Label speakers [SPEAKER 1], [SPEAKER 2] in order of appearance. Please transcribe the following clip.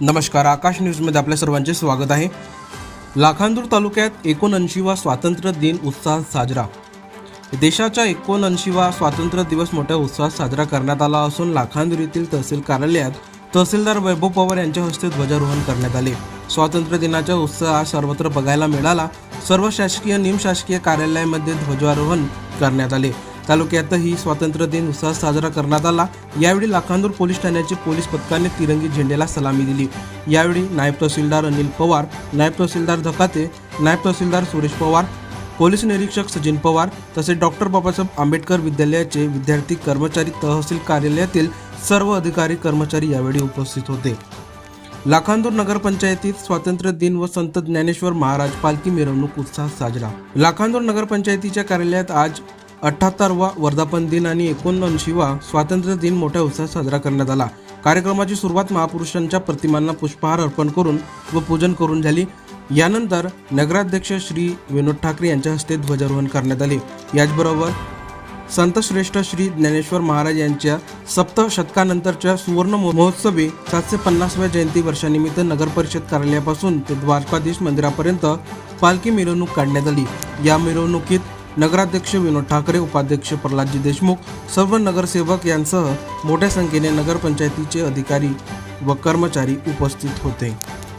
[SPEAKER 1] नमस्कार आकाश न्यूजमध्ये आपल्या सर्वांचे स्वागत आहे. लाखांदूर तालुक्यात एकोणऐंशीवा स्वातंत्र्य दिन उत्साहात साजरा. देशाच्या एकोणऐंशीवा स्वातंत्र्य दिवस मोठ्या उत्साहात साजरा करण्यात आला असून लाखांदूर येथील तहसील कार्यालयात तहसीलदार वैभव पवार यांच्या हस्ते ध्वजारोहण करण्यात आले. स्वातंत्र्य दिनाचा उत्साह सर्वत्र बघायला मिळाला. सर्व शासकीय निमशासकीय कार्यालयामध्ये ध्वजारोहण करण्यात आले. तालुक्यातही स्वातंत्र्य दिन उत्साहात साजरा करण्यात आला. यावेळी लाखांदूर पोलीस ठाण्याचे पोलीस पथकाने तिरंगी झेंड्याला सलामी दिली. यावेळी नायब तहसीलदार अनिल पवार नायब तहसीलदार धकाते नायब तहसीलदार सुरेश पवार पोलीस निरीक्षक सचिन पवार तसेच डॉक्टर बाबासाहेब आंबेडकर विद्यालयाचे विद्यार्थी कर्मचारी तहसील कार्यालयातील सर्व अधिकारी कर्मचारी यावेळी उपस्थित होते. लाखांदूर नगरपंचायतीत स्वातंत्र्य दिन व संत ज्ञानेश्वर महाराज पालखी मिरवणूक उत्साहात साजरा. लाखांदूर नगरपंचायतीच्या कार्यालयात आज अठ्ठाहत्तरवा वर्धापन दिन आणि एकोणऐंशीवा स्वातंत्र्य दिन मोठ्या उत्साहात साजरा करण्यात आला. कार्यक्रमाची सुरुवात महापुरुषांच्या प्रतिमांना पुष्पहार अर्पण करून व पूजन करून झाली. यानंतर नगराध्यक्ष श्री विनोद ठाकरे यांच्या हस्ते ध्वजारोहण करण्यात आले. याचबरोबर संतश्रेष्ठ श्री ज्ञानेश्वर महाराज यांच्या सप्तशतकानंतरच्या सुवर्ण महोत्सवी सातशे पन्नासव्या जयंती वर्षानिमित्त नगर परिषद कार्यालयापासून ते द्वारकाधीश मंदिरापर्यंत पालखी मिरवणूक काढण्यात आली. या मिरवणुकीत नगराध्यक्ष विनोद ठाकरे उपाध्यक्ष प्रल्हादजी देशमुख सर्व नगरसेवक यांसह मोठ्या संख्येने नगरपंचायतीचे अधिकारी व कर्मचारी उपस्थित होते.